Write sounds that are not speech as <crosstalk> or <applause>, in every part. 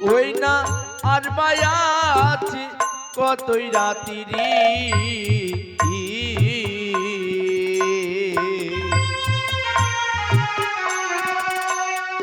ওই না আর মায়া আছে, কতই রাতিরি।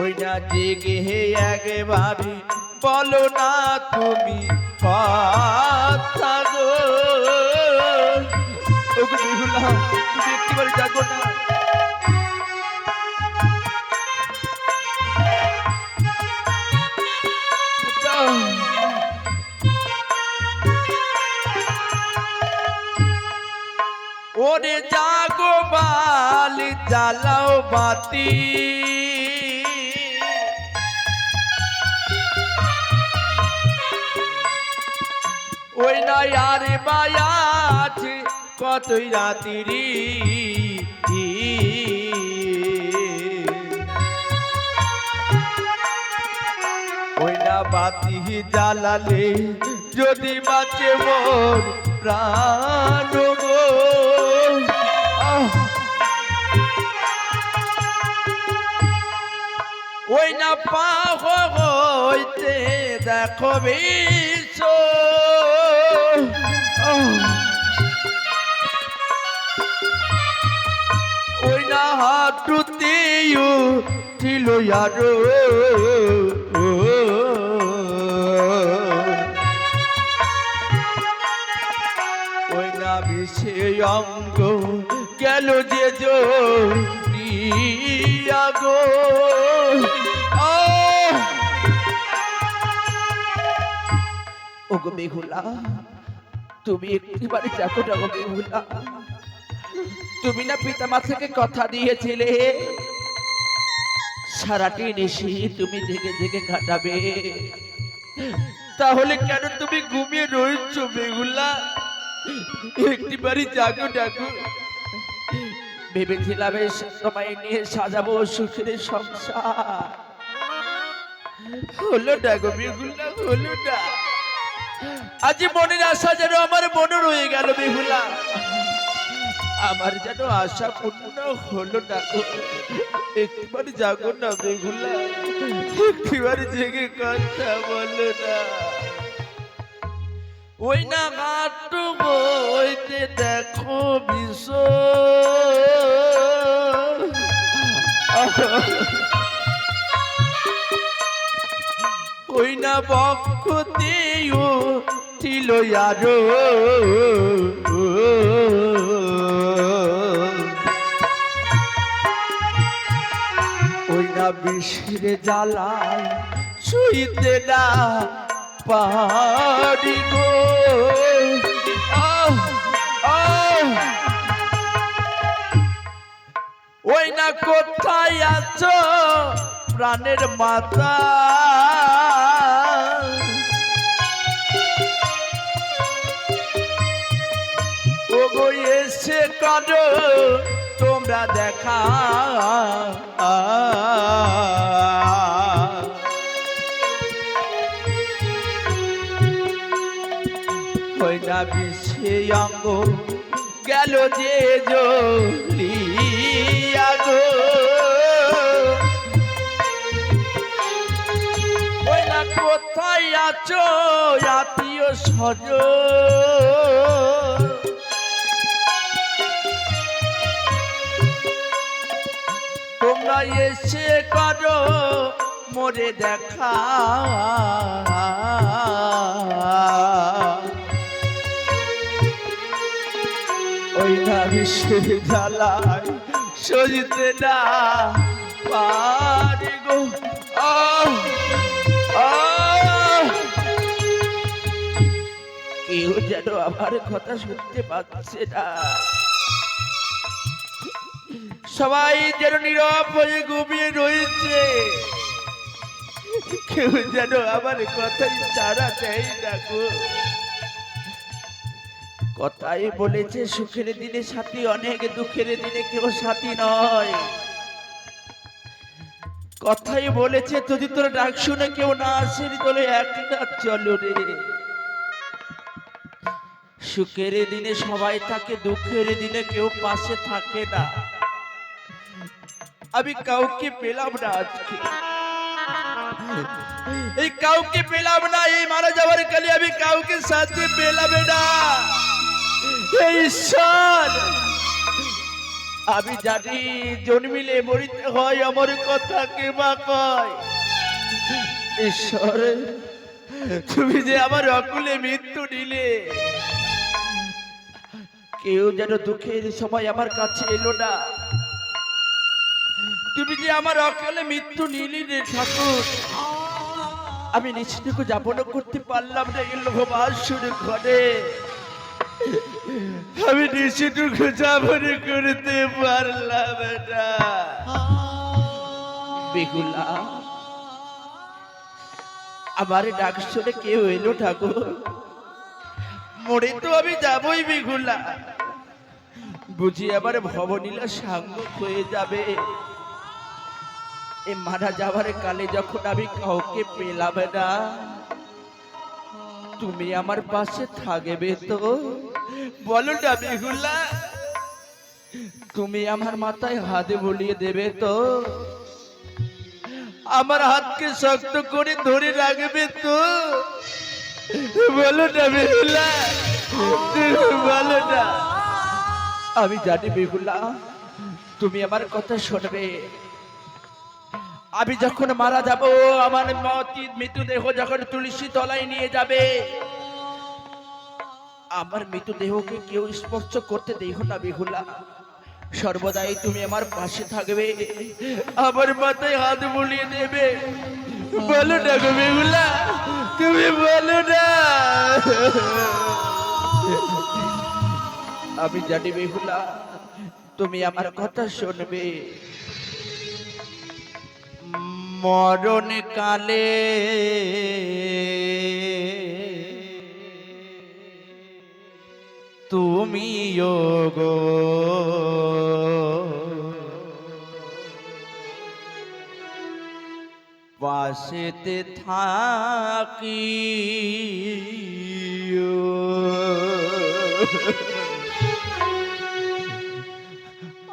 ওই না জেগে হে একবারে বলো না তুমি তুমি একটিবারে জাগো না। ওরে জাগো বাল, জ্বালাও বাতি। ওই না আরে মায়া আছে কতই রাতিরি। ওই না বাতি জ্বালালে যদি বাঁচে মোর প্রাণ গো ওই না পাহ হইতে দেখো আহ! ওই না হাঁটুতেও ছিল ওই না বিষে অঙ্গ গেল যে গো ওগো বেহুলা তুমি একটিবারে না গো বেহুলা তুমি না পিতা মাতাকে কথা দিয়েছিলে। সারাটি নিশি তুমি জেগে জেগে কাটাবে। তাহলে কেন তুমি ঘুমিয়ে রয়েছ বেগুলা একটি বাড়ি জাগো ডাকো ভেবেছিলাম সময় নিয়ে সাজাবো সুখের সংসার। হলো না গো বেগুলা হলো না আজ মনের আশা যেন আমার মনে রয়ে গেল বেহুলা। আমার যেন আশা পূর্ণ হলো না গো। একটিবার জাগো না বেগুলা একটিবার জেগে কথা বলো না। ওই না গাটু বইতে দেখো বিষ ওই না বক্ষতেও ছিল আরও। ওই না বিষের জ্বালায় শুইতে না পারি গো। ওই না কোথায় আছো? প্রাণের মাতা। ও গো এসে করো, তোমরা দেখা। ওই অঙ্গ গেল যে জলিয়া গো। কোথায় আছো আত্মীয় সজ তোমরা এসে করো মোরে দেখা বিশ্বের জ্বালায় সজিতে না পারি গো। কেউ যেন আমার কথা শুনতে পাচ্ছে না। সবাই যেন নীরব হয়ে ঘুমিয়ে রয়েছে। কেউ যেন আমার কথাই চারা দেয় না গো। কথাই বলেছে, সুখের দিনে সাথী, অনেক দুঃখের দিনে কেউ সাথী নয়। কথাই বলেছে, যদি তোর ডাক শুনে কেউ না আসেনি তোলে একটা চলো রে। সুখের দিনে সবাই থাকে, দুঃখের দিনে কেউ পাশে থাকে না। আমি কাউকে পেলাম না আজকে। এই কাউকে পেলাম না, এই মারা যাওয়ার কালে আমি কাউকে সাথে পেলাম না। ঈশ্বর! আমি জানি জন্মিলে মরিতে হয়, আমার কথা কে বা কয়। ঈশ্বর, তুমি যে আমার অকুলে মৃত্যু নিলে কেউ যেন দুঃখের সময় আমার কাছে এলো না। তুমি যে আমার অকালে মৃত্যু নিলি রে ঠাকুর, আমি নিশ্চিতকে যাপন করতে পারলাম না লোকবাসুর ঘরে। আমি নিশ্চিতকে যাপন করতে পারলাম না বেগুলা আমার ডাক শুনে কেউ এলো ঠাকুর। মরে তো আমি যাবই বেগুলা বুঝি আবার ভবনীলা সাঙ্গ হয়ে যাবে। এ মারা যাওয়ার কালে যখন আমি কাউকে পেলাম না তুমি আমার পাশে থাকবে তো। বলো না তুমি আমার মাথায় হাতে বলিয়ে দেবে তো। আমার হাতকে শক্ত করে ধরে রাখবে তো। বলো না তুমি বলো আমি জানি বেগুলা তুমি আমার কথা শুনবে। আমি যখন মারা যাব আমার মতি- মৃতদেহ যখন তুলসী তলায় নিয়ে যাবে, আমার মৃতদেহকে কেউ স্পর্শ করতে দেহ না বেহুলা। সর্বদাই তুমি আমার পাশে থাকবে, আমার মাথায় হাত বুলিয়ে দেবে। বলো না গো বেহুলা, তুমি বলো না। আমি জানি বেহুলা, তুমি আমার কথা শুনবে। মরণ কালে। তুমি গো। পাশেতে থাকি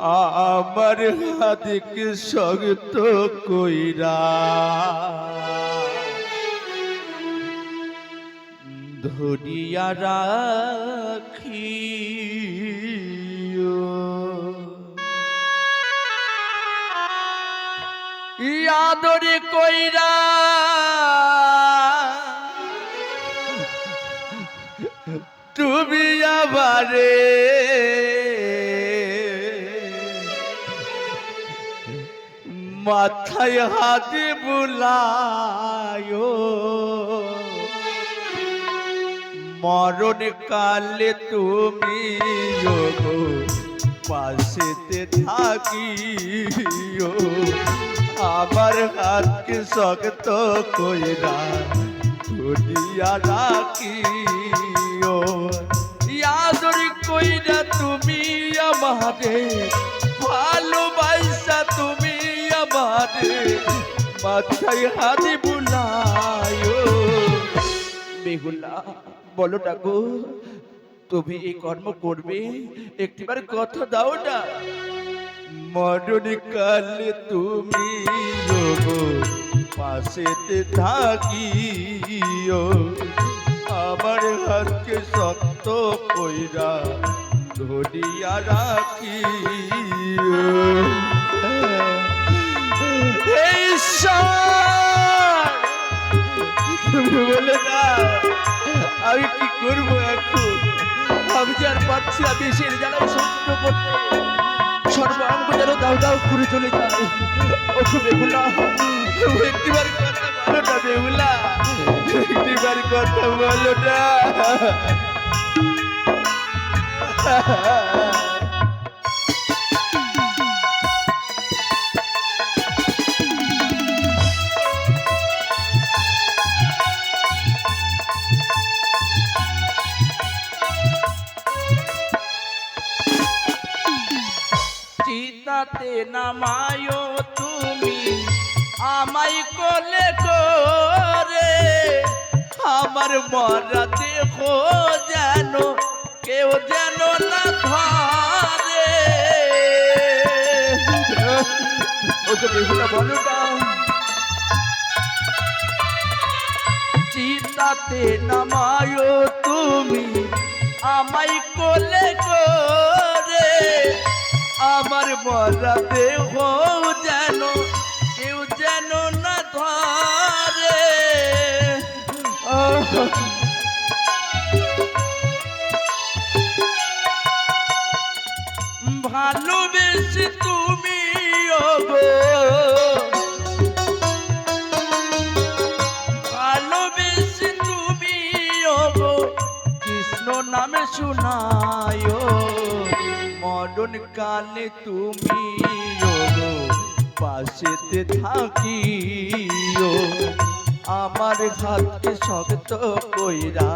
আমার হাতকে শক্ত কইরা। ধরিয়া রাখি আদরে কইরা। তুমি আবারে মাথায় হাতে বুলায়। মরণ কালে তুমি পাশেতে থাকিও। আমার হাতকে শক্ত কইরা ধরিয়া রাখিও। ইয়াদরি কইরা তুমি আমারে ভালোবাসা তুমি আমারে মাথায় হাতে বুলায়ো বেগুলা বলো ডাকো তুমি এই কর্ম করবে? একটিবার কথা দাও না। মরণ কালে তুমি পাশেতে থাকিও। আমার হাতকে শক্ত কইরা ধরিয়া রাখিও। তুমি বলে না আমি কি করব এখন? আমি যে আর পারছি দেশের জ্বালায় সহ্য করতে। সর্বাঙ্গ যেন দাও দাও করে চলে যায়। ও বেহুলা একটিবার কথা বলো না বেহুলা, একটিবার কথা বলো না। চিতাতে নামায়ো তুমি। আমায় কোলে করে আমার মরা দেখো যেন, কেউ যেন না ধরে। ওকে বেহুলা বলো রাতে তুমি, আমায় কোলে করে আমার মরা দেহ যেন, কেউ যেন না ধরে। ভালোবেসে তুমি ভালোবেসে তুমি কৃষ্ণ নামে শোনায় মরণ কালে তুমি পাশেতে থাকিও। আমার হাতকে শক্ত কইরা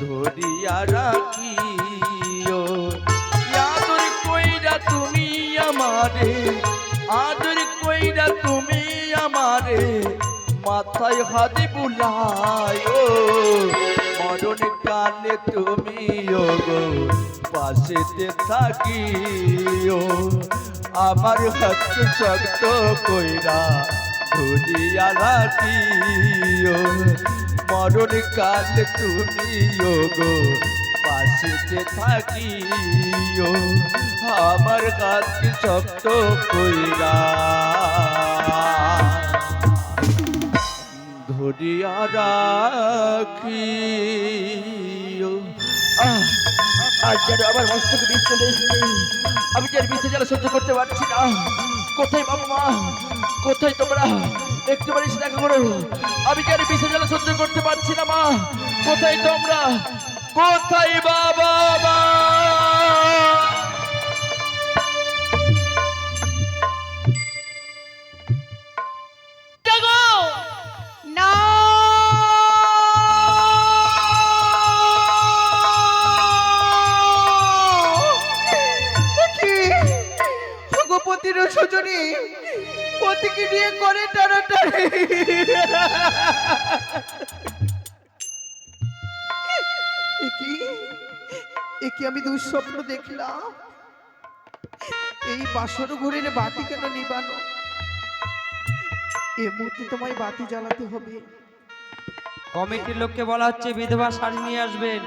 ধরিয়া রাখিও। আদর কইরা তুমি আমারে, আদর কইরা তুমি আমারে, মাথায় হাতে বুলায়ো মরণ কালে তুমি পাশেতে থাকিও। আমার হাত শক্ত কইরা ধরিয়া রাখিও। মরণ কালে তুমি পাশেতে থাকিও। আমার হাত শক্ত কইরা ধরিয়া আহ, আজ যেন আমার মস্তকে বিষ চলে এসেছে। আমি যে বিষে জ্বালা সহ্য করতে পারছি না। কোথায় বাবা মা? কোথায় তোমরা? একটু বাড়ি দেখা করো। আমি যে বিষে জ্বালা সহ্য করতে পারছি না, মা। কোথায় তোমরা? কোথায় বাবা মা? ভগবতীর সজনী করে আমি দুঃস্বপ্ন দেখলাম? এই বাসর ঘুরের বাতি কেন নিবানো? এ মুহূর্তে তোমায় বাতি জ্বালাতে হবে। কমিটির লোককে বলা হচ্ছে বিধবা শাড়ি নিয়ে আসবেন।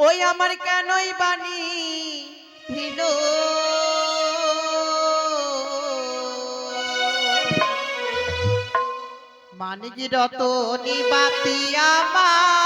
ওই আমার কেনই বাণী ভিল মানে কি রত নিবাতি আমার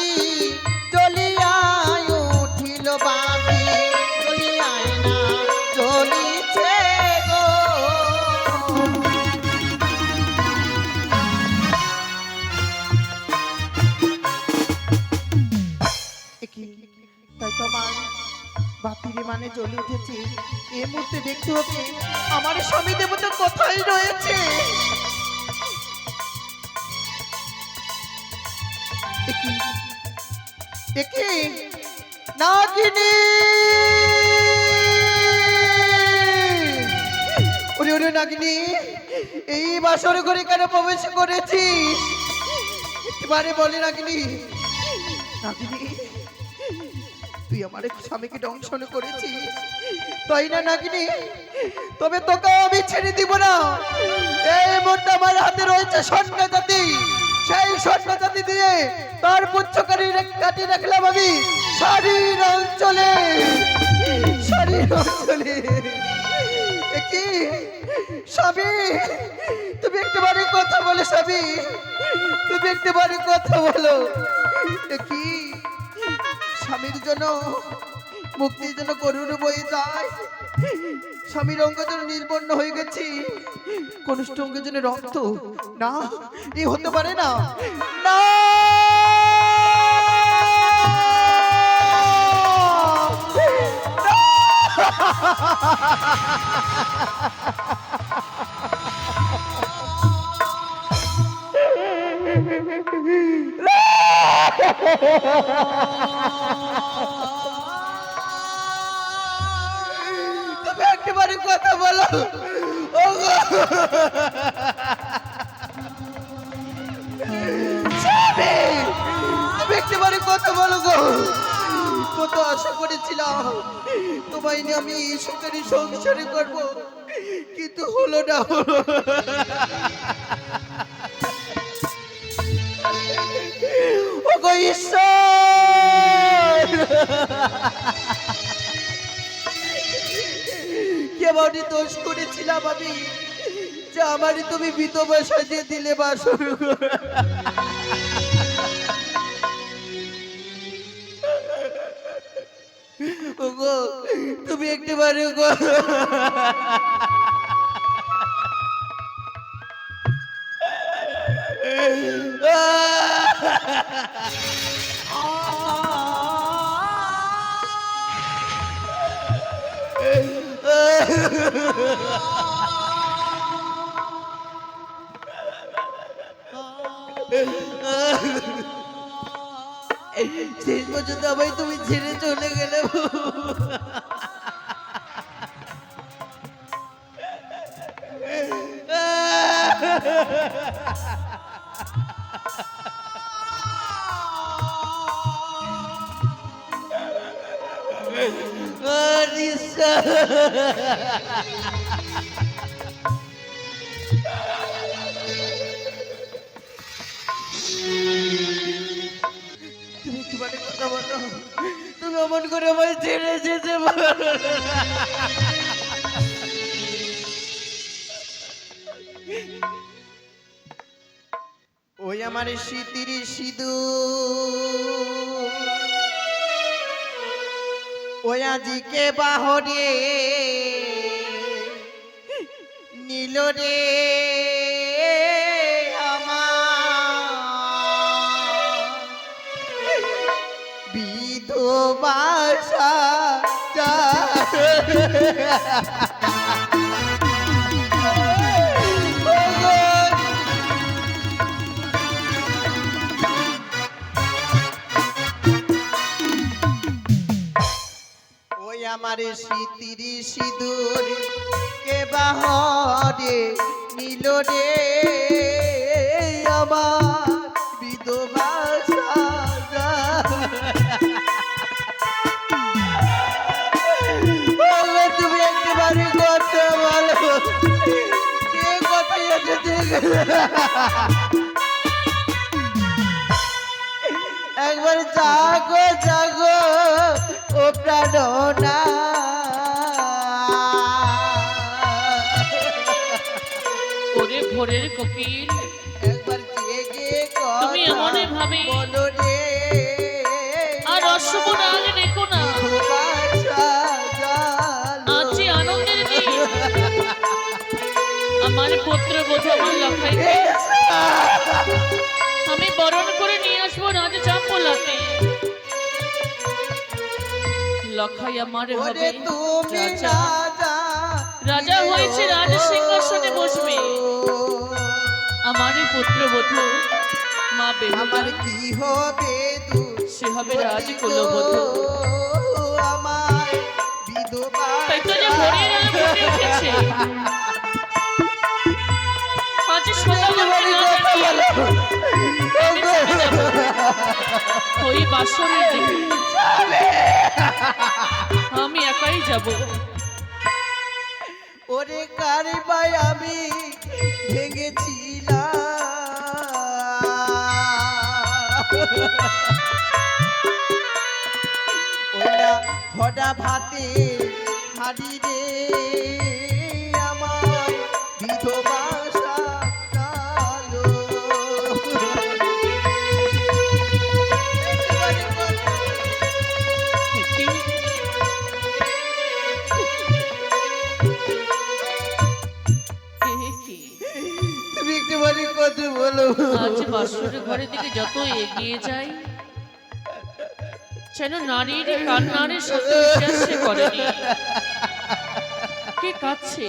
রাতি জ্বলিয়ায় উঠিল তাই তোমার বাতির মানে জ্বলে উঠেছে। এই মুহূর্তে দেখতে হবে, আমার স্বামী দেবতা কোথায় রয়েছে? একি নাগিনী। ওরে ওরে নাগিনী, এই বাসর ঘরে কেন প্রবেশ করেছিস? এবারে বলে নাগিনী নাগিনী, তুই আমার স্বামীকে দংশন করেছিস, তাই না নাগিনী? তবে তোকে আমি ছেড়ে দিব না। এই মুহূর্তে আমার হাতে রয়েছে স্বর্ণ জাতি সেই স্বর্ণ জাতি দিয়ে তার পুচ্ছকারী কাটি রাখলাম আমি শরীর অঞ্চলে। শরীর অঞ্চলে। কি? স্বামী, তুমি একটুবারে কথা বলো, স্বামী। তুমি একটুবারে কথা বলো। কি? স্বামীর জন্য, মুক্তির জন্য করুণ বয়ে যায়। স্বামীর অঙ্গ যেন নির্বন্ন হয়ে গেছি। কনিষ্ঠ অঙ্গের জন্য রক্ত। না এই হতে পারে না। না! তুমি <laughs> একেবারে কথা বলো। স্বামী, কথা বলো গো। কত আশা করেছিলাম তোমায় নিয়ে আমি সুখের সংসারে করব কিন্তু হলো না। ও গো ঈশ্বর! কেমনই দোষ করেছিলাম আমি। যে আমারই তুমি বিধবা সাজিয়ে দিলে ঘর। ওগো, তুমি একটিবারে গো। শেষ পর্যন্ত আমায় তুমি ছেড়ে চলে গেলে। তুমি অমন করে আমায় ছেড়ে না। ওই আমার শীতির সিধু ওই আজিকে বাহরে নীল রে। ওই আমার শীতির সিঁদুর কে বাহরে নীল রে আমার? একবার জাগো জাগো ও প্রাণনা ওরে ভোরের কোকিল একবার জেগে তুমি এমন ভাবে পুত্র বোধ আমার লখাইতে আমি বরণ করে নিয়ে আসব রাজ চাম্পলাতে লখাই আমার হবে রাজা। রাজা রাজা হয়েছে রাজ সিংহাসনে বসবে। আমার পুত্রবধূ মা আমার বেহুলা কি হবে সে হবে রাজ কুলবধূ আমার বিধবা তাই তো যে আলো ফুটে <laughs> ওই বাসরের দিকে। আমি একাই যাব। ওরে কারে ভাই আমি ভেঙেছিলাম? ওরা ভাতে হাড়ি রে। এগিয়ে যাই। যেন নারীর কান্নারে শব্দ বিশ্বাসে করেনি। কে কাচ্ছে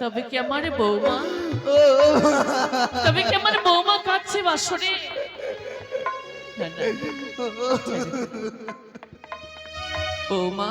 তবে কি আমার বৌমা? তবে কি আমার বৌমা কাচ্ছে বাসরে। বৌমা